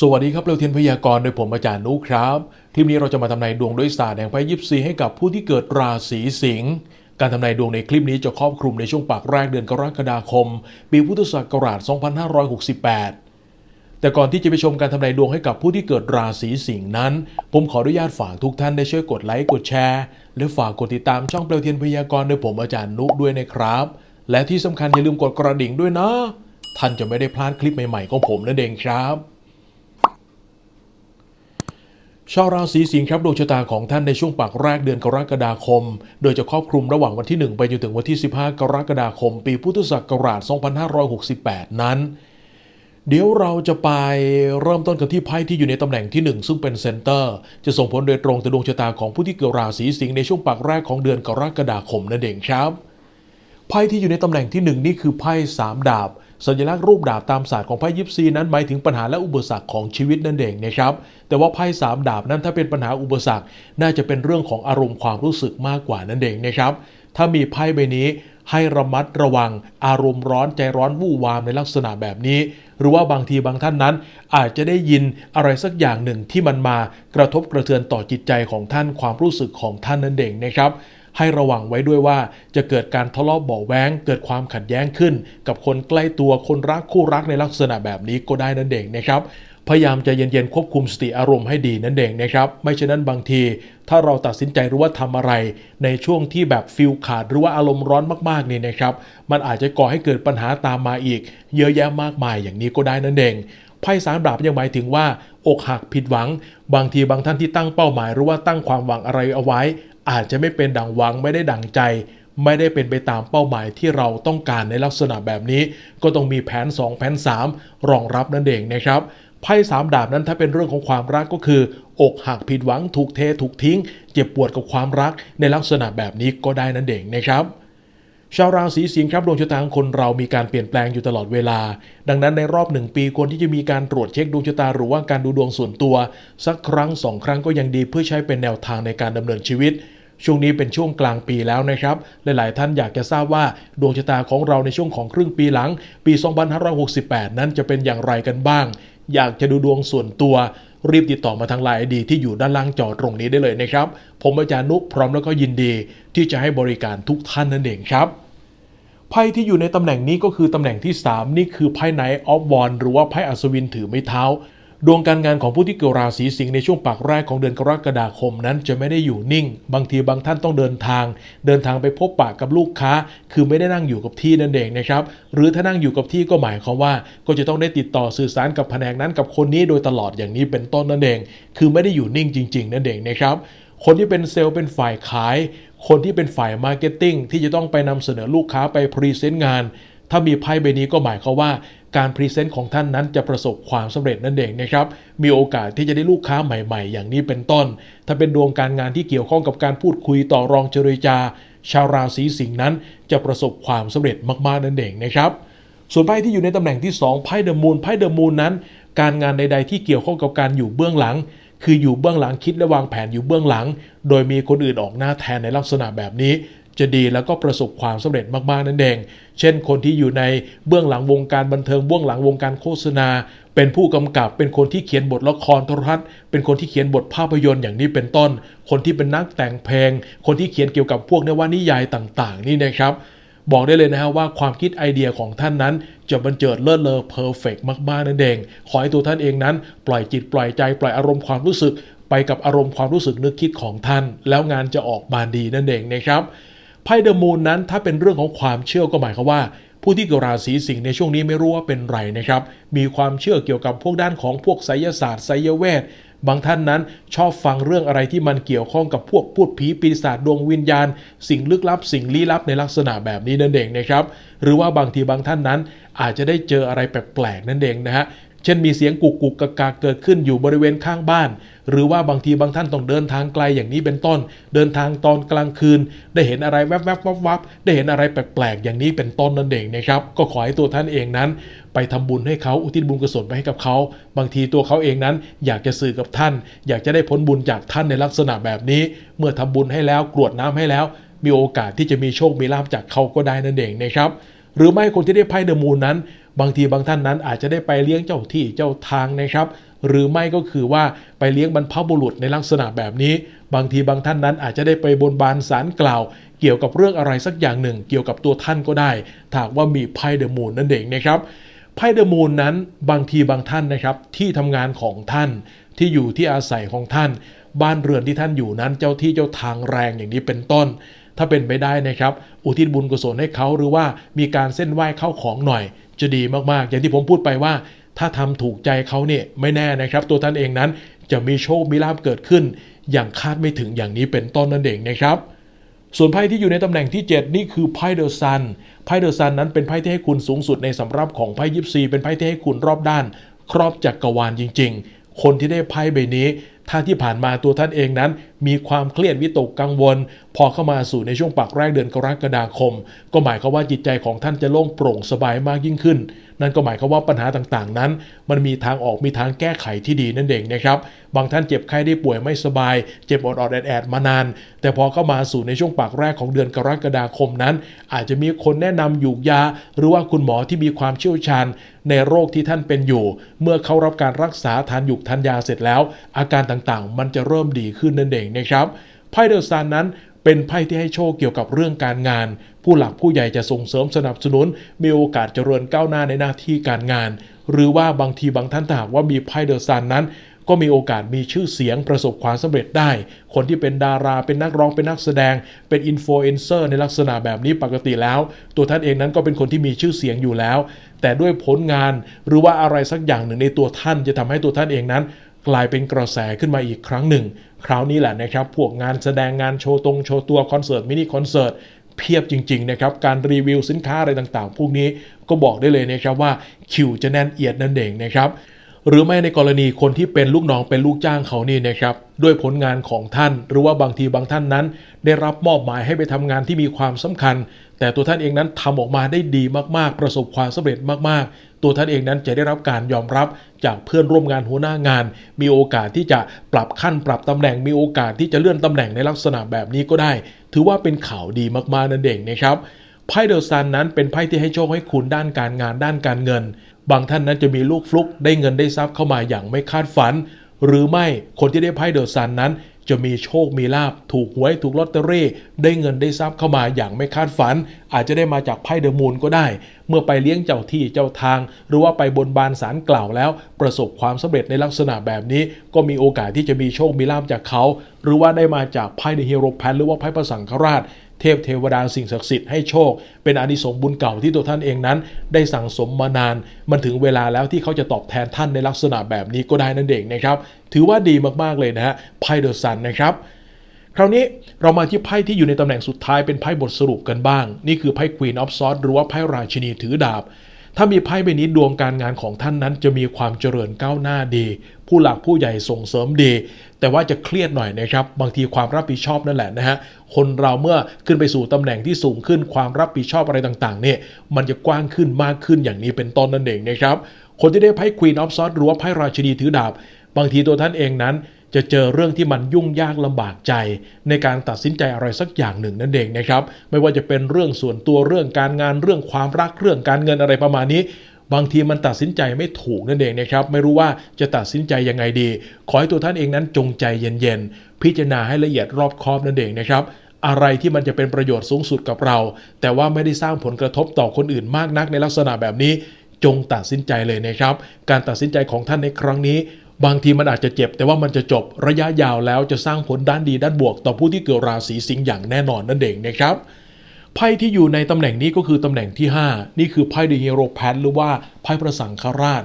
สวัสดีครับเร็วเทียนพยากรณ์โดยผมอาจารย์นุครับคลิปนี้เราจะมาทำนายดวงด้วยศาสตร์แห่งไพ่ยิปซีให้กับผู้ที่เกิดราศีสิงห์การทำนายดวงในคลิปนี้จะครอบคลุมในช่วงปากแรกเดือนกรกฎาคม ปีพุทธศักราช 2568 แต่ก่อนที่จะไปชมการทำนายดวงให้กับผู้ที่เกิดราศีสิงห์นั้น ผมขออนุญาตฝากทุกท่านได้ช่วยกดไลค์กดแชร์ และฝากกดติดตามช่องเปลวเทียนพยากรณ์โดยผมอาจารย์นุด้วยนะครับ และที่สำคัญอย่าลืมกดกระดิ่งด้วยนะ ท่านจะไม่ได้พลาดคลิปใหม่ๆของผมนั่นเองครับ ชาวราศีสิงห์ครับดวงชะตาของท่านในช่วงปากแรกเดือนกรกฎาคม โดยจะครอบคลุมระหว่างวันที่ 1 ไปจนถึงวันที่ 15 กรกฎาคม ปีพุทธศักราช 2568 นั้น เดี๋ยวเราจะไปเริ่มต้นกันที่ไพ่ที่อยู่ในตำแหน่งที่ 1 ซึ่งเป็นเซนเตอร์ จะส่งผลโดยตรงต่อดวงชะตาของผู้ที่เกิดราศีสิงห์ในช่วงปากแรกของเดือนกรกฎาคมนั่นเองครับไพ่ที่อยู่ในตำแหน่งที่หนึ่งนี่คือไพ่สามดาบ สัญลักษณ์รูปดาบตามศาสตร์ของไพ่ยิปซีนั้นหมายถึงปัญหาและอุปสรรคของชีวิตนั่นเองนะครับ แต่ว่าไพ่สามดาบนั้นถ้าเป็นปัญหาอุปสรรค น่าจะเป็นเรื่องของอารมณ์ความรู้สึกมากกว่านั่นเองนะครับ ถ้ามีไพ่ใบนี้ให้ระมัดระวัง อารมณ์ร้อนใจร้อนวู่วามในลักษณะแบบนี้ หรือว่าบางทีบางท่านนั้น อาจจะได้ยินอะไรสักอย่างหนึ่งที่มันมากระทบกระเทือนต่อจิตใจของท่านความรู้สึกของท่านนั่นเองนะครับ ให้ระวังไว้ด้วยว่า จะเกิดการทะเลาะเบาะแว้ง เกิดความขัดแย้งขึ้น กับคนใกล้ตัวคนรักคู่รักในลักษณะแบบนี้ก็ได้นั่นเองนะครับพยายามใจะเย็นๆควบคุมสติอารมณ์ให้ดีนั่นเองนะครับ ไม่เช่นนั้นบางที ถ้าเราตัดสินใจหรือว่าทำอะไร ในช่วงที่แบบฟิลขาดหรือว่าอารมณ์ร้อนมากๆนี่นะครับ มันอาจจะก่อให้เกิดปัญหาตามมาอีก เยอะแยะมากมายอย่างนี้ก็ได้นั่นเองไพ่สามดาบยังหมายถึงว่า อกหักผิดหวัง บางทีบางท่านที่ตั้งเป้าหมาย หรือว่าตั้งความหวังอะไรเอาไว้ อาจจะไม่เป็นดังหวังไม่ได้ดังใจ ไม่ได้เป็นไปตามเป้าหมายที่เราต้องการในลักษณะแบบนี้ ก็ต้องมีแผน 2 แผน 3 รองรับนั่นเองนะครับไพ่สามดาบนั้นถ้าเป็นเรื่องของความรักก็คือ อกหักผิดหวังถูกเทถูกทิ้ง เจ็บปวดกับความรักในลักษณะแบบนี้ก็ได้นั่นเองนะครับชาวราศีสิงห์ครับดวงชะตาของคนเรามีการเปลี่ยนแปลงอยู่ตลอดเวลา ดังนั้นในรอบหนึ่งปีควรที่จะมีการตรวจเช็คดวงชะตาหรือว่าการดูดวงส่วนตัว สักครั้งสองครั้งก็ยังดีเพื่อใช้เป็นแนวทางในการดำเนินชีวิต ช่วงนี้เป็นช่วงกลางปีแล้วนะครับ หลาย ๆ ท่านอยากจะทราบว่าดวงชะตาของเราในช่วงของครึ่งปีหลัง ปี 2568 นั้นจะเป็นอย่างไรกันบ้าง อยากจะดูดวงส่วนตัว รีบติดต่อมาทางไลน์ดีที่อยู่ด้านล่างจอตรงนี้ได้เลยนะครับ ผมอาจารย์นุพร้อมแล้วก็ยินดี ที่จะให้บริการทุกท่านนั่นเองครับไพ่ที่อยู่ในตำแหน่งนี้ก็คือตำแหน่งที่ 3 นี่คือไพ่ไนท์ออฟวอนหรือว่าไพ่อัศวินถือไม้เท้า ดวงการงานของผู้ที่เกิดราศีสิงห์ในช่วงปากแรกของเดือนกรกฎาคมนั้นจะไม่ได้อยู่นิ่ง บางทีบางท่านต้องเดินทาง เดินทางไปพบปะกับลูกค้า คือไม่ได้นั่งอยู่กับที่นั่นเองนะครับ หรือถ้านั่งอยู่กับที่ก็หมายความว่า ก็จะต้องได้ติดต่อสื่อสารกับแผนกนั้นกับคนนี้โดยตลอดอย่างนี้เป็นต้นนั่นเอง คือไม่ได้อยู่นิ่งจริง ๆ นั่นเองนะครับคนที่เป็นเซลล์เป็นฝ่ายขาย คนที่เป็นฝ่ายมาร์เก็ตติ้งที่จะต้องไปนำเสนอลูกค้าไปพรีเซนต์งาน ถ้ามีไพ่ใบนี้ก็หมายความว่า การพรีเซนต์ของท่านนั้นจะประสบความสำเร็จนั่นเองนะครับ มีโอกาสที่จะได้ลูกค้าใหม่ๆ อย่างนี้เป็นต้น ถ้าเป็นดวงการงานที่เกี่ยวข้องกับการพูดคุยต่อรองเจรจา ชาวราศีสิงห์นั้น จะประสบความสำเร็จมากๆนั่นเองนะครับ ส่วนไพ่ที่อยู่ในตำแหน่งที่ 2 ไพ่เดอะมูนไพ่เดอะมูนนั้น การงานใด ๆ ที่เกี่ยวข้องกับการอยู่เบื้องหลัง คืออยู่เบื้องหลังคิดและวางแผนอยู่เบื้องหลัง โดยมีคนอื่นออกหน้าแทนในลักษณะแบบนี้ จะดีแล้วก็ประสบความสำเร็จมากๆนั่นเอง เช่นคนที่อยู่ในเบื้องหลังวงการบันเทิงเบื้องหลังวงการโฆษณา เป็นผู้กำกับ เป็นคนที่เขียนบทละครโทรทัศน์ เป็นคนที่เขียนบทภาพยนตร์อย่างนี้เป็นต้น คนที่เป็นนักแต่งเพลง คนที่เขียนเกี่ยวกับพวกนวนิยายต่างๆ นี่นะครับบอกได้เลยนะฮะว่าความคิดไอเดียของท่านนั้น จะบันเจิดเลิศเลอเพอร์เฟกมากๆนั่นเอง ขอให้ตัวท่านเองนั้น ปล่อยจิตปล่อยใจปล่อยอารมณ์ความรู้สึก ไปกับอารมณ์ความรู้สึกนึกคิดของท่าน แล้วงานจะออกมาดีนั่นเองนะครับ ไพ่เดอะมูนนั้นถ้าเป็นเรื่องของความเชื่อก็หมายความว่า ผู้ที่เกิดราศีสิงห์ในช่วงนี้ไม่รู้ว่าเป็นไรนะครับ มีความเชื่อเกี่ยวกับพวกด้านของพวกไสยศาสตร์ไสยเวทบางท่านนั้นชอบฟังเรื่องอะไรที่มันเกี่ยวข้องกับพวกพูดผีปีศาจดวงวิญญาณ สิ่งลึกลับ สิ่งลี้ลับในลักษณะแบบนี้นั่นเองนะครับ หรือว่าบางทีบางท่านนั้นอาจจะได้เจออะไรแปลกๆนั่นเองนะฮะ เช่นมีเสียงกุกกุกกากาเกิดขึ้นอยู่บริเวณข้างบ้าน หรือว่าบางทีบางท่านต้องเดินทางไกลอย่างนี้เป็นต้น เดินทางตอนกลางคืน ได้เห็นอะไรแวบๆวับวับได้เห็นอะไรแปลกๆ อย่างนี้เป็นต้นนั่นเองนะครับ ก็ขอให้ตัวท่านเองนั้น ไปทำบุญให้เขาอุทิศบุญกุศลไปให้กับเขา บางทีตัวเขาเองนั้น อยากจะสื่อกับท่าน อยากจะได้ผลบุญจากท่านในลักษณะแบบนี้ เมื่อทำบุญให้แล้วกรวดน้ำให้แล้ว มีโอกาสที่จะมีโชคมีลาภจากเขาก็ได้นั่นเองนะครับหรือไม่คนที่ได้ไพ่เดอะมูนนั้น บางทีบางท่านนั้นอาจจะได้ไปเลี้ยงเจ้าที่เจ้าทางนะครับ หรือไม่ก็คือว่าไปเลี้ยงบรรพบุรุษในลักษณะแบบนี้ บางทีบางท่านนั้นอาจจะได้ไปบนบานสารกล่าว เกี่ยวกับเรื่องอะไรสักอย่างหนึ่ง เกี่ยวกับตัวท่านก็ได้ถากว่ามีไพ่เดอะมูนนั่นเองนะครับไพ่เดอะมูนนั้นบางทีบางท่านนะครับที่ทำงานของท่านที่อยู่ที่อาศัยของท่าน บ้านเรือนที่ท่านอยู่นั้นเจ้าที่เจ้าทางแรงอย่างนี้เป็นต้น ถ้าเป็นไปได้นะครับ อุทิศบุญกุศลให้เขาหรือว่ามีการเส้นไหว้เข้าของหน่อย จะดีมากๆ อย่างที่ผมพูดไปว่า ถ้าทำถูกใจเขาเนี่ยไม่แน่นะครับ ตัวท่านเองนั้นจะมีโชคมีลาภเกิดขึ้น อย่างคาดไม่ถึงอย่างนี้เป็นต้นนั่นเองนะครับส่วนไพ่ที่อยู่ในตำแหน่งที่ 7 นี่คือไพ่เดอะซัน ไพ่เดอะซันนั้นเป็นไพ่ที่ให้คุณสูงสุดในสำรับของไพ่ยิปซีเป็นไพ่ที่ให้คุณรอบด้าน ครอบจักกรวาลจริง ๆ คนที่ได้ไพ่ใบนี้ ถ้าที่ผ่านมาตัวท่านเองนั้น มีความเครียดวิตกกังวล พอเข้ามาสู่ในช่วงปักแรกเดือนกรกฎาคม ก็หมายความว่าจิตใจของท่านจะโล่งโปร่งสบายมากยิ่งขึ้น นั่นก็หมายความว่าปัญหาต่างๆ นั้น มันมีทางออกมีทางแก้ไขที่ดีนั่นเองนะครับบางท่านเจ็บไข้ได้ป่วยไม่สบาย เจ็บอดอดแอดแอดมานาน แต่พอเข้ามาสู่ในช่วงปากแรกของเดือนกรกฎาคมนั้น อาจจะมีคนแนะนำหยูกยา หรือว่าคุณหมอที่มีความเชี่ยวชาญ ในโรคที่ท่านเป็นอยู่ เมื่อเข้ารับการรักษาทานหยุกทานยาเสร็จแล้ว อาการต่างๆ มันจะเริ่มดีขึ้นนั่นเองนะครับไพ่เดอะซันนั้นเป็นไพ่ที่ให้โชคเกี่ยวกับเรื่องการงาน ผู้หลักผู้ใหญ่จะส่งเสริมสนับสนุน มีโอกาสเจริญก้าวหน้าในหน้าที่การงาน หรือว่าบางทีบางท่านถ้าหากว่ามีไพ่เดอะซันนั้น ก็มีโอกาสมีชื่อเสียงประสบความสำเร็จได้ คนที่เป็นดาราเป็นนักร้องเป็นนักแสดง เป็นอินฟลูเอนเซอร์ในลักษณะแบบนี้ปกติแล้ว ตัวท่านเองนั้นก็เป็นคนที่มีชื่อเสียงอยู่แล้ว แต่ด้วยผลงานหรือว่าอะไรสักอย่างหนึ่งในตัวท่านจะทำให้ตัวท่านเองนั้น กลายเป็นกระแสขึ้นมาอีกครั้งหนึ่ง คราวนี้แหละนะครับ พวกงานแสดงงานโชว์ตรงโชว์ตัวคอนเสิร์ตมินิคอนเสิร์ตเพียบจริงๆนะครับ การรีวิวสินค้าอะไรต่างๆ พวกนี้ก็บอกได้เลยนะครับว่าคิวจะแน่นเอียดนั่นเองนะครับ หรือไม่ในกรณีคนที่เป็นลูกน้องเป็นลูกจ้างเขานี่นะครับด้วยผลงานของท่าน หรือว่าบางทีบางท่านนั้น ได้รับมอบหมายให้ไปทำงานที่มีความสำคัญ แต่ตัวท่านเองนั้นทำออกมาได้ดีมากๆ ประสบความสำเร็จมากๆ ตัวท่านเองนั้นจะได้รับการยอมรับจากเพื่อนร่วมงานหัวหน้างาน มีโอกาสที่จะปรับขั้นปรับตำแหน่ง มีโอกาสที่จะเลื่อนตำแหน่งในลักษณะแบบนี้ก็ได้ ถือว่าเป็นข่าวดีมากๆนั่นเองนะครับไพ่เดอะซันนั้นเป็นไพ่ที่ให้โชคให้คุณด้านการงานด้านการเงิน บางท่านนั้นจะมีลูกฟลุกได้เงินได้ทรัพย์เข้ามาอย่างไม่คาดฝัน หรือไม่คนที่ได้ไพ่เดอะซันนั้น จะมีโชคมีลาบถูกหวยถูกลอตเตอรี่ได้เงินได้ทรัพย์เข้ามาอย่างไม่คาดฝัน อาจจะได้มาจากไพ่เดอะมูนก็ได้ เมื่อไปเลี้ยงเจ้าที่เจ้าทาง หรือว่าไปบนบานสารกล่าวแล้ว ประสบความสำเร็จในลักษณะแบบนี้ ก็มีโอกาสที่จะมีโชคมีลาบจากเขา หรือว่าได้มาจากไพ่ในฮีโร่แพนหรือว่าไพ่พระสังฆราช เทพเทวดาสิ่งศักดิ์สิทธิ์ให้โชค เป็นอานิสงส์บุญเก่าที่ตัวท่านเองนั้น ได้สั่งสมมานาน มันถึงเวลาแล้วที่เขาจะตอบแทนท่านในลักษณะแบบนี้ก็ได้นั่นเองนะครับถือว่าดีมากๆเลยนะฮะไพ่เดอะซันนะครับคราวนี้เรามาที่ไพ่ที่อยู่ในตำแหน่งสุดท้ายเป็นไพ่บทสรุปกันบ้าง นี่คือไพ่ Queen of Swords หรือว่าไพ่ราชินีถือดาบ ถ้ามีไพ่ใบนี้ดวงการงานของท่านนั้นจะมีความเจริญก้าวหน้าดีผู้หลักผู้ใหญ่ส่งเสริมดี แต่ว่าจะเครียดหน่อยนะครับ บางทีความรับผิดชอบนั่นแหละนะฮะคนเราเมื่อขึ้นไปสู่ตำแหน่งที่สูงขึ้นความรับผิดชอบอะไรต่างๆเนี่ยมันจะกว้างขึ้นมากขึ้นอย่างนี้เป็นต้นนั่นเองนะครับคนที่ได้ไพ่ Queen of s w o r d หรือว่าไพ่ราชินีถือดาบ บางทีตัวท่านเองนั้นจะเจอเรื่องที่มันยุ่งยากลำบากใจ ในการตัดสินใจอะไรสักอย่างหนึ่งนั่นเองนะครับ ไม่ว่าจะเป็นเรื่องส่วนตัวเรื่องการงานเรื่องความรักเรื่องการเงินอะไรประมาณนี้ บางทีมันตัดสินใจไม่ถูกนั่นเองนะครับไม่รู้ว่าจะตัดสินใจยังไงดี ขอให้ตัวท่านเองนั้นจงใจเย็นๆ พิจารณาให้ละเอียดรอบคอบนั่นเองนะครับอะไรที่มันจะเป็นประโยชน์สูงสุดกับเรา แต่ว่าไม่ได้สร้างผลกระทบต่อคนอื่นมากนักในลักษณะแบบนี้ จงตัดสินใจเลยนะครับ การตัดสินใจของท่านในครั้งนี้ บางทีมันอาจจะเจ็บ แต่ว่ามันจะจบระยะยาวแล้วจะสร้างผลด้านดีด้านบวก ต่อผู้ที่เกิดราศีสิงห์อย่างแน่นอนนั่นเองนะครับ ไพ่ที่อยู่ในตำแหน่งนี้ก็คือตำแหน่งที่ 5 นี่คือไพ่เดอะฮีโร่แพนหรือว่าไพ่พระสังฆราช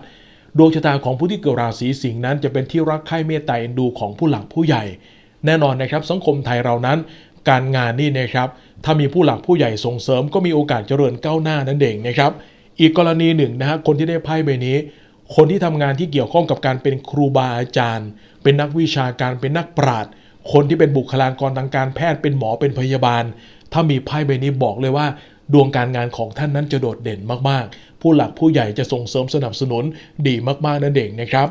ดวงชะตาของผู้ที่เกิดราศีสิงห์นั้น จะเป็นที่รักใคร่เมตตาเอ็นดูของผู้หลักผู้ใหญ่ แน่นอนนะครับสังคมไทยเรานั้น การงานนี่นะครับถ้ามีผู้หลักผู้ใหญ่ส่งเสริม ก็มีโอกาสเจริญก้าวหน้านั่นเองนะครับอีกกรณีหนึ่งนะฮะคนที่ได้ไพ่ใบนี้ คนที่ทำงานที่เกี่ยวข้องกับการเป็นครูบาอาจารย์ เป็นนักวิชาการเป็นนักปราชญ์คนที่เป็นบุคลากรทางการแพทย์เป็นหมอเป็นพยาบาล ถ้ามีไพ่ใบนี้บอกเลยว่า ดวงการงานของท่านนั้นจะโดดเด่นมากๆ ผู้หลักผู้ใหญ่จะส่งเสริมสนับสนุนดีมากๆนั่นเองนะครับ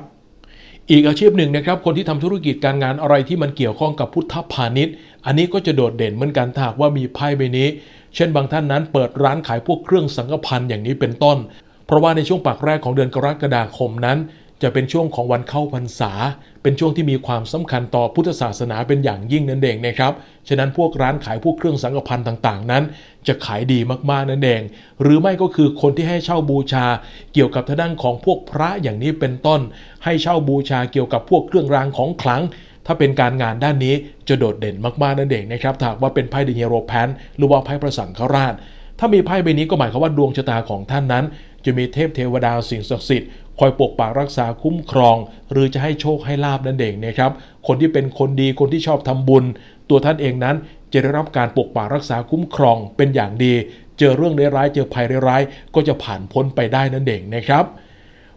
อีกอาชีพหนึ่งนะครับคนที่ทำธุรกิจการงานอะไรที่มันเกี่ยวข้องกับพุทธพาณิชย์ อันนี้ก็จะโดดเด่นเหมือนกันถ้าหากว่ามีไพ่ใบนี้ เช่นบางท่านนั้นเปิดร้านขายพวกเครื่องสังฆพันธ์อย่างนี้เป็นต้น เพราะว่าในช่วงปากแรกของเดือนกรกฎาคมนั้น จะเป็นช่วงของวันเข้าพรรษา เป็นช่วงที่มีความสำคัญต่อพุทธศาสนาเป็นอย่างยิ่งนั่นเองนะครับ ฉะนั้นพวกร้านขายพวกเครื่องสังฆพันธ์ต่างๆ นั้น จะขายดีมากๆนั่นเอง หรือไม่ก็คือคนที่ให้เช่าบูชา เกี่ยวกับทางด้านของพวกพระอย่างนี้เป็นต้น ให้เช่าบูชาเกี่ยวกับพวกเครื่องรางของขลังถ้าเป็นการงานด้านนี้จะโดดเด่นมากๆนั่นเองนะครับถ้ากว่าเป็นไพ่เดเนโรแพนหรือว่าไพ่ประสังฆราช ถ้ามีไพ่ใบนี้ก็หมายความว่าดวงชะตาของท่านนั้น จะมีเทพเทวดาสิ่งศักดิ์สิทธิ์คอยปกปักรักษาคุ้มครอง หรือจะให้โชคให้ลาบนั่นเองนะครับ คนที่เป็นคนดีคนที่ชอบทำบุญ ตัวท่านเองนั้นจะได้รับการปกปักรักษาคุ้มครองเป็นอย่างดี เจอเรื่องร้ายๆเจอภัยร้ายๆก็จะผ่านพ้นไปได้นั่นเองนะครับ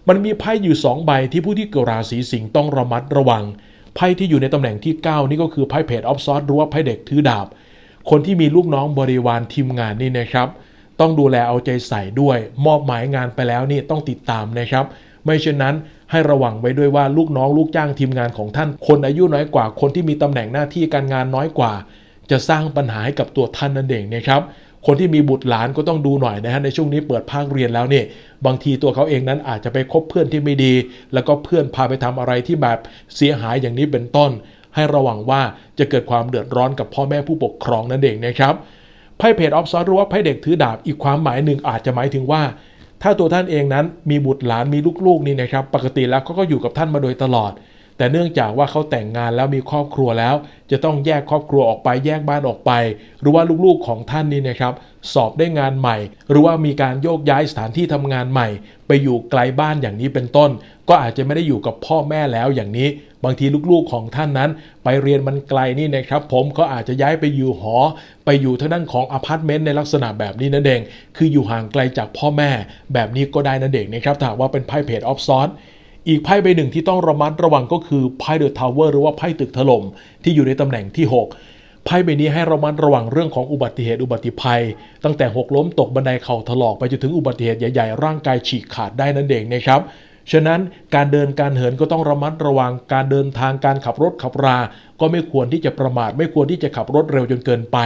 มันมีไพ่อยู่ 2 ใบที่ผู้ที่เกิดราศีสิงห์ต้องระมัดระวังไพ่ที่อยู่ในตำแหน่งที่ 9 นี่ก็คือไพ่เพจออฟซอสหรือว่าไพ่เด็กถือดาบ คนที่มีลูกน้องบริวารทีมงานนี่นะครับ ต้องดูแลเอาใจใส่ด้วย มอบหมายงานไปแล้วนี่ต้องติดตามนะครับ ไม่เช่นนั้นให้ระวังไว้ด้วยว่าลูกน้องลูกจ้างทีมงานของท่าน คนอายุน้อยกว่า คนที่มีตำแหน่งหน้าที่การงานน้อยกว่า จะสร้างปัญหาให้กับตัวท่านนั่นเองนะครับคนที่มีบุตรหลานก็ต้องดูหน่อยนะฮะในช่วงนี้เปิดภาคเรียนแล้วเนี่ยบางทีตัวเขาเองนั้นอาจจะไปคบเพื่อนที่ไม่ดี แล้วก็เพื่อนพาไปทำอะไรที่แบบเสียหายอย่างนี้เป็นต้น ให้ระวังว่าจะเกิดความเดือดร้อนกับพ่อแม่ผู้ปกครองนั่นเองนะครับ ไพ่เพจออฟซอสหรือว่าไพ่เด็กถือดาบอีกความหมายหนึ่งอาจจะหมายถึงว่า ถ้าตัวท่านเองนั้นมีบุตรหลานมีลูกๆนี่นะครับปกติแล้วเขาก็อยู่กับท่านมาโดยตลอด แต่เนื่องจากว่าเขาแต่งงานแล้วมีครอบครัวแล้ว จะต้องแยกครอบครัวออกไปแยกบ้านออกไป หรือว่าลูกๆของท่านนี่นะครับสอบได้งานใหม่ หรือว่ามีการโยกย้ายสถานที่ทำงานใหม่ ไปอยู่ไกลบ้านอย่างนี้เป็นต้น ก็อาจจะไม่ได้อยู่กับพ่อแม่แล้วอย่างนี้ บางทีลูกๆของท่านนั้น ไปเรียนมันไกลนี่นะครับผมเขาอาจจะย้ายไปอยู่หอ ไปอยู่ทางด้านของอพาร์ตเมนต์ในลักษณะแบบนี้นั่นเองคืออยู่ห่างไกลจากพ่อแม่ แบบนี้ก็ได้นั่นเองนะครับถ้าว่าเป็นไพ่เพจออฟซอสอีกไพ่ใบหนึ่งที่ต้องระมัดระวังก็คือไพ่เดอะทาวเวอร์หรือว่าไพ่ตึกถล่มที่อยู่ในตำแหน่งที่ 6ไพ่ใบนี้ให้ระมัดระวังเรื่องของอุบัติเหตุอุบัติภัย ตั้งแต่หกล้มตกบันไดเข่าถลอกไปจนถึงอุบัติเหตุใหญ่ๆ ร่างกายฉีกขาดได้นั่นเองนะครับ ฉะนั้นการเดินการเหินก็ต้องระมัดระวังการเดินทางการขับรถขับรา ก็ไม่ควรที่จะประมาท ไม่ควรที่จะขับรถเร็วจนเกินไป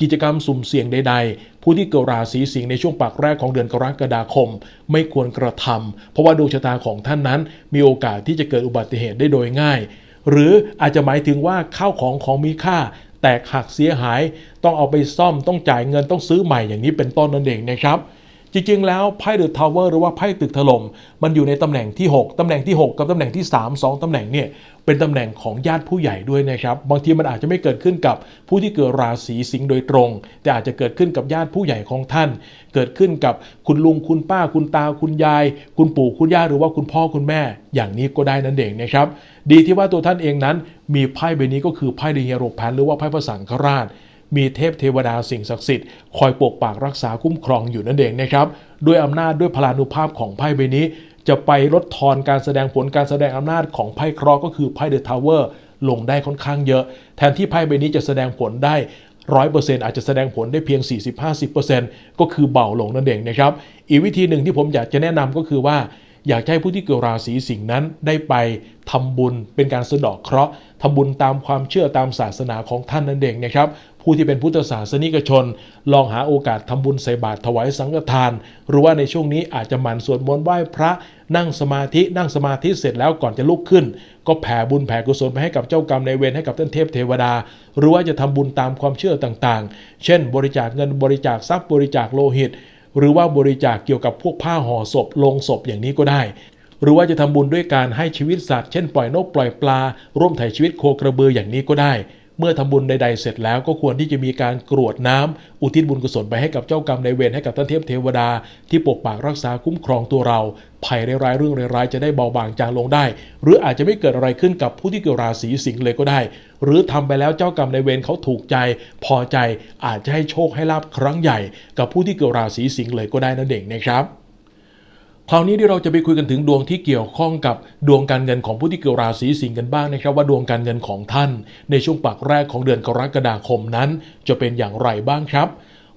กิจกรรมสุ่มเสี่ยงใด ๆ ผู้ที่เกิดราศีสิงห์ในช่วงปากแรกของเดือนกรกฎาคม ไม่ควรกระทำเพราะว่าดวงชะตาของท่านนั้น มีโอกาสที่จะเกิดอุบัติเหตุได้โดยง่าย หรืออาจจะหมายถึงว่าข้าวของของมีค่าแตกหักเสียหาย ต้องเอาไปซ่อมต้องจ่ายเงินต้องซื้อใหม่อย่างนี้เป็นต้นนั่นเองนะครับ จริงๆ แล้วไพ่เดอะทาวเวอร์หรือว่าไพ่ตึกถล่มมันอยู่ในตำแหน่งที่ 6 ตำแหน่งที่ 6 กับตำแหน่งที่ 3 2 ตำแหน่งเนี่ยเป็นตำแหน่งของญาติผู้ใหญ่ด้วยนะครับ บางทีมันอาจจะไม่เกิดขึ้นกับผู้ที่เกิดราศีสิงห์โดยตรง แต่อาจจะเกิดขึ้นกับญาติผู้ใหญ่ของท่าน เกิดขึ้นกับคุณลุงคุณป้าคุณตาคุณยาย คุณปู่คุณย่าหรือว่าคุณพ่อคุณแม่ อย่างนี้ก็ได้นั่นเองนะครับ ดีที่ว่าตัวท่านเองนั้น มีไพ่ใบนี้ก็คือไพ่เดเฮโรแพนหรือว่าไพ่พระสังฆราช มีเทพเทวดาสิ่งศักดิ์สิทธิ์คอยปกปักรักษาคุ้มครองอยู่นั่นเองนะครับด้วยอำนาจด้วยพลานุภาพของไพ่ใบนี้ จะไปลดทอนการแสดงผลการแสดงอำนาจของไพ่เคราะห์ก็คือไพ่เดอะทาวเวอร์ลงได้ค่อนข้างเยอะ แทนที่ไพ่ใบนี้จะแสดงผลได้ร้อยเปอร์เซ็นต์อาจจะแสดงผลได้เพียง 40-50%ก็คือเบาลงนั่นเองนะครับ อีกวิธีหนึ่งที่ผมอยากจะแนะนำก็คือว่า อยากให้ผู้ที่เกิดราศีสิงห์นั้นได้ไปทำบุญเป็นการสะดาะเคราะห์ทำบุญตามความเชื่อตามศาสนาของท่านนั่นเองนะครับผู้ที่เป็นพุทธศาสนิกชน ลองหาโอกาสทำบุญใส่บาตรถวายสังฆทาน หรือว่าในช่วงนี้อาจจะหมั่นสวดมนต์ไหว้พระนั่งสมาธินั่งสมาธิเสร็จแล้วก่อนจะลุกขึ้น ก็แผ่บุญแผ่กุศลไปให้กับเจ้ากรรมในเวรให้กับท่านเทพเทวดา หรือว่าจะทำบุญตามความเชื่อต่างๆ เช่น บริจาคเงินบริจาคทรัพย์บริจาคโลหิต หรือว่าบริจาคเกี่ยวกับพวกผ้าห่อศพลงศพอย่างนี้ก็ได้ หรือว่าจะทำบุญด้วยการให้ชีวิตสัตว์เช่นปล่อยนกปล่อยปลา ร่วมถ่ายชีวิตโคกระบืออย่างนี้ก็ได้ เมื่อทำบุญใดๆเสร็จแล้วก็ควรที่จะมีการกรวดน้ำอุทิศบุญกุศลไปให้กับเจ้ากรรมนายเวรให้กับท่านเทพเทวดา ที่ปกปักรักษาคุ้มครองตัวเรา ภัยร้ายเรื่องร้ายจะได้เบาบางจางลงได้ หรืออาจจะไม่เกิดอะไรขึ้นกับผู้ที่เกิดราศีสิงห์เลยก็ได้ หรือทำไปแล้วเจ้ากรรมนายเวรเขาถูกใจ พอใจอาจจะให้โชคให้ลาบครั้งใหญ่ กับผู้ที่เกิดราศีสิงห์เลยก็ได้นั่นเองนะครับ คราวนี้ที่เราจะไปคุยกันถึงดวงที่เกี่ยวข้องกับดวงการเงินของผู้ที่เกิดราศีสิงห์กันบ้างนะครับ ว่าดวงการเงินของท่าน ในช่วงปักแรกของเดือนกรกฎาคมนั้น จะเป็นอย่างไรบ้างครับ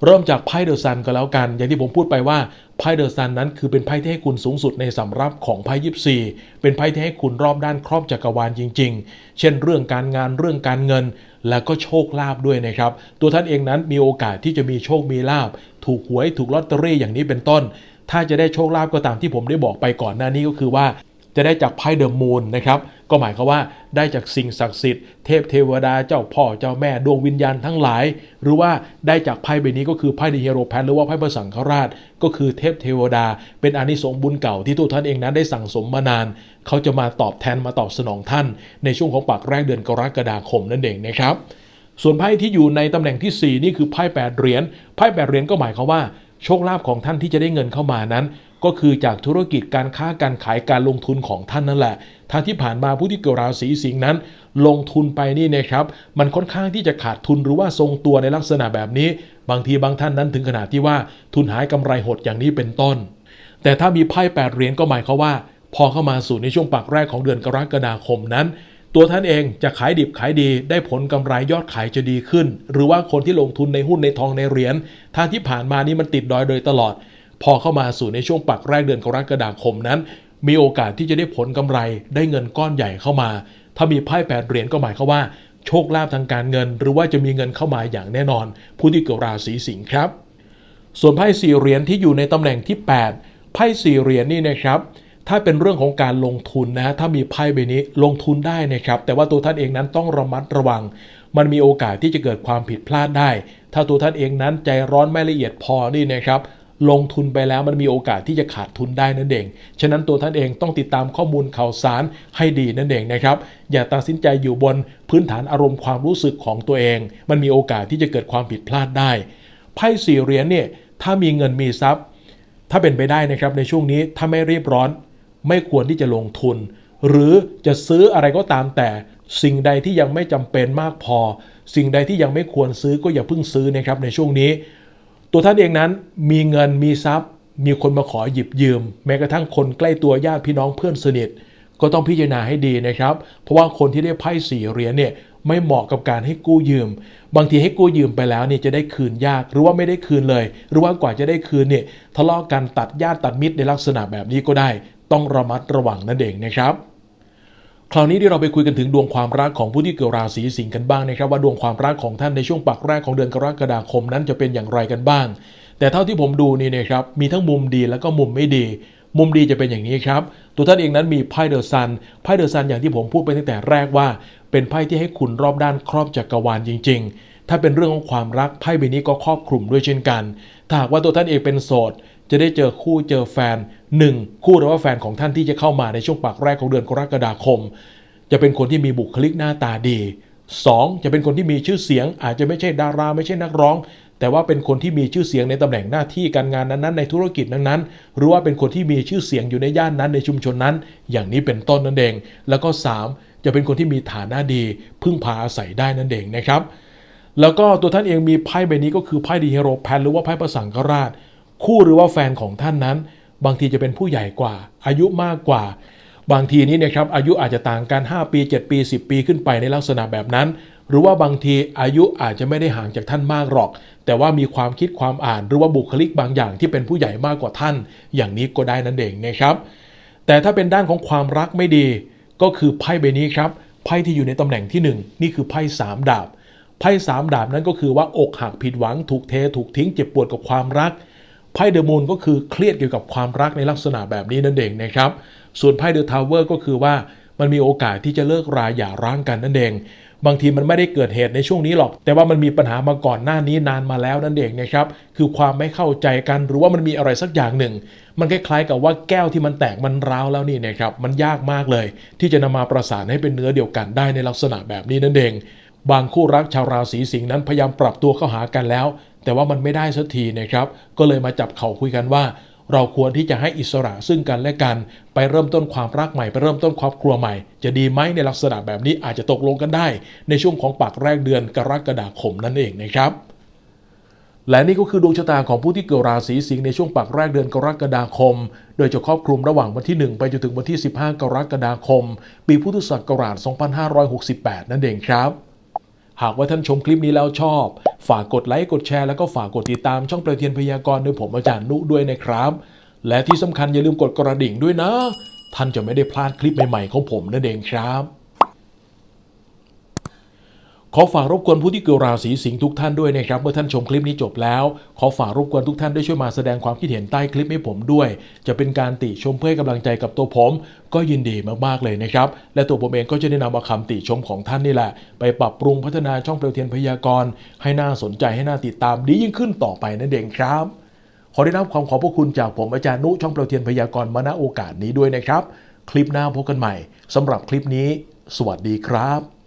เริ่มจากไพ่เดอะซันก็แล้วกัน อย่างที่ผมพูดไปว่าไพ่เดอะซันนั้นคือเป็นไพ่ที่ให้คุณสูงสุดในสำรับของไพ่ยิปซีเป็นไพ่ที่ให้คุณรอบด้านครอบจักรวาลจริง ๆ เช่น เรื่องการงานเรื่องการเงิน แล้วก็โชคลาภด้วยนะครับ ตัวท่านเองนั้นมีโอกาสที่จะมีโชคมีลาภถูกหวยถูกลอตเตอรี่อย่างนี้เป็นต้น ถ้าจะได้โชคลาภก็ตามที่ผมได้บอกไปก่อนหน้านี้ก็คือว่าจะได้จากไพ่เดอะมูนนะครับก็หมายความว่าได้จากสิ่งศักดิ์สิทธิ์เทพเทวดาเจ้าพ่อเจ้าแม่ดวงวิญญาณทั้งหลาย หรือว่าได้จากไพ่ใบนี้ก็คือไพ่เดอะฮีโร่แพนหรือว่าไพ่พระสังฆราช ก็คือเทพเทวดา เป็นอานิสงส์บุญเก่าที่ตัวท่านเองนั้นได้สั่งสมมานาน เขาจะมาตอบแทนมาตอบสนองท่าน ในช่วงของปากแรกเดือนกรกฎาคมนั่นเองนะครับส่วนไพ่ที่อยู่ในตำแหน่งที่ 4 นี่คือไพ่8เหรียญไพ่8เหรียญก็หมายความว่า โชคลาภของท่านที่จะได้เงินเข้ามานั้น ก็คือจากธุรกิจการค้าการขายการลงทุนของท่านนั่นแหละทางที่ผ่านมาผู้ที่เกิดราศีสิงห์นั้น ลงทุนไปนี่นะครับ มันค่อนข้างที่จะขาดทุนหรือว่าทรงตัวในลักษณะแบบนี้ บางทีบางท่านนั้นถึงขนาดที่ว่าทุนหายกำไรหดอย่างนี้เป็นต้น แต่ถ้ามีไพ่8เหรียญก็หมายความว่า พอเข้ามาสู่ในช่วงปากแรกของเดือนกรกฎาคมนั้น ตัวท่านเองจะขายดิบขายดีได้ผลกำไรยอดขายจะดีขึ้น หรือว่าคนที่ลงทุนในหุ้นในทองในเหรียญทางที่ผ่านมานี้มันติดดอยโดยตลอด พอเข้ามาสู่ในช่วงปักแรกเดือนกรกฎาคมนั้น มีโอกาสที่จะได้ผลกำไรได้เงินก้อนใหญ่เข้ามา ถ้ามีไพ่แปดเหรียญก็หมายความว่าโชคลาภทางการเงิน หรือว่าจะมีเงินเข้ามาอย่างแน่นอน ผู้ที่เกิดราศีสิงห์ครับ ส่วนไพ่สี่เหรียญที่อยู่ในตำแหน่งที่ 8 ไพ่สี่เหรียญนี่นะครับ ถ้าเป็นเรื่องของการลงทุนนะฮะถ้ามีไพ่ใบนี้ลงทุนได้นะครับ แต่ว่าตัวท่านเองนั้นต้องระมัดระวัง มันมีโอกาสที่จะเกิดความผิดพลาดได้ ถ้าตัวท่านเองนั้นใจร้อนไม่ละเอียดพอนี่นะครับลงทุนไปแล้วมันมีโอกาสที่จะขาดทุนได้นั่นเอง ฉะนั้นตัวท่านเองต้องติดตามข้อมูลข่าวสารให้ดีนั่นเองนะครับ อย่าตัดสินใจอยู่บนพื้นฐานอารมณ์ความรู้สึกของตัวเอง มันมีโอกาสที่จะเกิดความผิดพลาดได้ ไพ่สี่เหรียญเนี่ยถ้ามีเงินมีทรัพย์ ถ้าเป็นไปได้นะครับในช่วงนี้ถ้าไม่รีบร้อน ไม่ควรที่จะลงทุน หรือจะซื้ออะไรก็ตามแต่ สิ่งใดที่ยังไม่จำเป็นมากพอ สิ่งใดที่ยังไม่ควรซื้อก็อย่าเพิ่งซื้อนะครับในช่วงนี้ ตัวท่านเองนั้นมีเงินมีทรัพย์ มีคนมาขอหยิบยืม แม้กระทั่งคนใกล้ตัวญาติพี่น้องเพื่อนสนิท ก็ต้องพิจารณาให้ดีนะครับ เพราะว่าคนที่ได้ไพ่สี่เหรียญเนี่ยไม่เหมาะกับการให้กู้ยืม บางทีให้กู้ยืมไปแล้วเนี่ยจะได้คืนยาก หรือว่าไม่ได้คืนเลย หรือว่ากว่าจะได้คืนเนี่ยทะเลาะกันตัดญาติตัดมิตรในลักษณะแบบนี้ก็ได้ ต้องระมัดระวังนั่นเองนะครับ คราวนี้ที่เราไปคุยกันถึงดวงความรักของผู้ที่เกิดราศีสิงห์กันบ้างนะครับ ว่าดวงความรักของท่านในช่วงปักแรกของเดือนกรกฎาคมนั้นจะเป็นอย่างไรกันบ้าง แต่เท่าที่ผมดูนี่นะครับมีทั้งมุมดีแล้วก็มุมไม่ดี มุมดีจะเป็นอย่างนี้ครับ ตัวท่านเองนั้นมีไพ่เดอะซันไพ่เดอะซันอย่างที่ผมพูดไปตั้งแต่แรกว่า เป็นไพ่ที่ให้คุณรอบด้านครอบจักรวาลจริง ๆถ้าเป็นเรื่องของความรักไพ่ใบนี้ก็ครอบคลุมด้วยเช่นกัน ถ้าหากว่าตัวท่านเองเป็นโสด จะได้เจอคู่เจอแฟน 1 คู่หรือว่าแฟนของท่านที่จะเข้ามาในช่วงปากแรกของเดือนกรกฎาคม จะเป็นคนที่มีบุคลิกหน้าตาดี 2. จะเป็นคนที่มีชื่อเสียง อาจจะไม่ใช่ดาราไม่ใช่นักร้อง แต่ว่าเป็นคนที่มีชื่อเสียงในตำแหน่งหน้าที่การงานนั้นๆ ในธุรกิจนั้นๆ หรือว่าเป็นคนที่มีชื่อเสียงอยู่ในย่านนั้นในชุมชนนั้น อย่างนี้เป็นต้นนั่นเอง แล้วก็ 3. จะเป็นคนที่มีฐานะดี พึ่งพาอาศัยได้นั่นเองนะครับแล้วก็ตัวท่านเองมีไพ่ใบนี้ก็คือไพ่ดีเฮโรแพนหรือว่าไพ่ประสังกราช คู่หรือว่าแฟนของท่านนั้น บางทีจะเป็นผู้ใหญ่กว่า อายุมากกว่า บางทีนี้นะครับอายุอาจจะต่างกัน 5 ปี 7 ปี 10 ปีขึ้นไปในลักษณะแบบนั้น หรือว่าบางทีอายุอาจจะไม่ได้ห่างจากท่านมากหรอก แต่ว่ามีความคิดความอ่านหรือว่าบุคลิกบางอย่างที่เป็นผู้ใหญ่มากกว่าท่าน อย่างนี้ก็ได้นั่นเองนะครับ แต่ถ้าเป็นด้านของความรักไม่ดี ก็คือไพ่ใบนี้ครับไพ่ที่อยู่ในตำแหน่งที่ 1 นี่คือไพ่สามดาบไพ่สามดาบนั้นก็คือว่าอกหักผิดหวังถูกเทถูกทิ้งเจ็บปวดกับความรัก ไพ่เดอะมูนก็คือเครียดเกี่ยวกับความรักในลักษณะแบบนี้นั่นเองนะครับ ส่วนไพ่เดอะทาวเวอร์ก็คือว่ามันมีโอกาสที่จะเลิกราหย่าร้างกันนั่นเอง บางทีมันไม่ได้เกิดเหตุในช่วงนี้หรอก แต่ว่ามันมีปัญหามาก่อนหน้านี้นานมาแล้วนั่นเองนะครับ คือความไม่เข้าใจกันหรือว่ามันมีอะไรสักอย่างหนึ่ง มันคล้ายๆกับว่าแก้วที่มันแตกมันร้าวแล้วนี่นะครับ มันยากมากเลย ที่จะนำมาประสานให้เป็นเนื้อเดียวกันได้ในลักษณะแบบนี้นั่นเอง บางคู่รักชาวราศีสิงห์นั้นพยายามปรับตัวเข้าหากันแล้ว แต่ว่ามันไม่ได้สักทีนะครับ ก็เลยมาจับเข่าคุยกันว่า เราควรที่จะให้อิสระซึ่งกันและกัน ไปเริ่มต้นความรักใหม่ไปเริ่มต้นครอบครัวใหม่ จะดีไหมในลักษณะแบบนี้อาจจะตกลงกันได้ ในช่วงของปากแรกเดือนกรกฎาคมนั่นเองนะครับและนี่ก็คือดวงชะตาของผู้ที่เกิดราศีสิงห์ในช่วงปักแรกเดือนกรกฎาคม โดยจะครอบคลุมระหว่างวันที่ 1 ไปจนถึงวันที่ 15 กรกฎาคม ปีพุทธศักราช 2568 นั่นเองครับ หากว่าท่านชมคลิปนี้แล้วชอบ ฝากกดไลค์กดแชร์แล้วก็ฝากกดติดตามช่องประเทียนพยากรณ์โดยผมอาจารย์นุด้วยนะครับ และที่สำคัญอย่าลืมกดกระดิ่งด้วยนะ ท่านจะไม่ได้พลาดคลิปใหม่ๆของผมนั่นเองครับ อฝากรบกวนผู้ที่เกิดราศีสิงห์ทุกท่านด้วยนะครับ เมื่อท่านชมคลิปนี้จบแล้ว ขอฝากรบกวนทุกท่านได้ช่วยมาแสดงความคิดเห็นใต้คลิปให้ผมด้วย จะเป็นการติชมเพื่อให้กำลังใจกับตัวผม ก็ยินดีมากๆเลยนะครับ และตัวผมเองก็จะได้นำเอาคำติชมของท่านนี่แหละ ไปปรับปรุงพัฒนาช่องเปลวเทียนพยากรณ์ให้น่าสนใจให้น่าติดตามดียิ่งขึ้นต่อไปนั่นเองครับขอได้รับความขอบพระคุณจากผมอาจารย์นุช่องเปลวเทียนพยากรณ์มาณโอกาสนี้ด้วยนะครับ คลิปหน้าพบกันใหม่สำหรับคลิปนี้ สวัสดีครับ